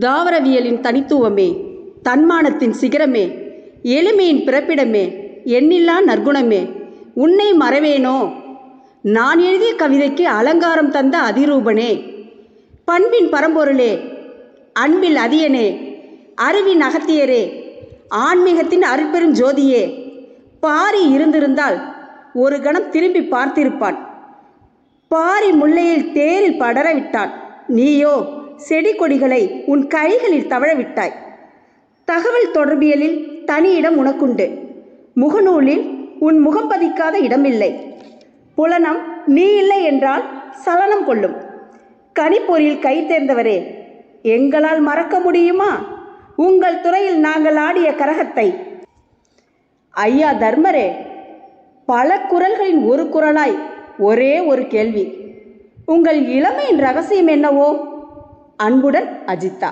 தாவரவியலின் தனித்துவமே தன்மானத்தின் சிகரமே எளிமையின் பிறப்பிடமே எண்ணில்லா நற்குணமே. உன்னை மறவேனோ? நான் எழுதிய கவிதைக்கு அலங்காரம் தந்த அதிரூபனே. பண்பின் பரம்பொருளே அன்பில் அதியனே. அறிவின் அகத்தியரே ஆன்மீகத்தின் அருட்பெரும் ஜோதியே. பாரி இருந்திருந்தால் ஒரு கணம் திரும்பி பார்த்திருப்பான். பாரி முல்லையில் தேரில் படர விட்டான். நீயோ? செடி கொடிகளை உன் கைகளில் தவழவிட்டாய். தகவல் தொடர்பியலில் தனி இடம் உனக்குண்டு. முகநூலில் உன் முகம் பதிக்காத இடமில்லை. புலனம் நீ இல்லை என்றால் சலனம் கொள்ளும். கணிப்பொறியில் கை தேர்ந்தவரே எங்களால் மறக்க முடியுமா? உங்கள் துறையில் நாங்கள் ஆடிய கரகத்தை. ஐயா தர்மரே பல குரல்களின் ஒரு குரலாய் ஒரே ஒரு கேள்வி. உங்கள் இளமையின் ரகசியம் என்னவோ? அன்புடன் அஜிதா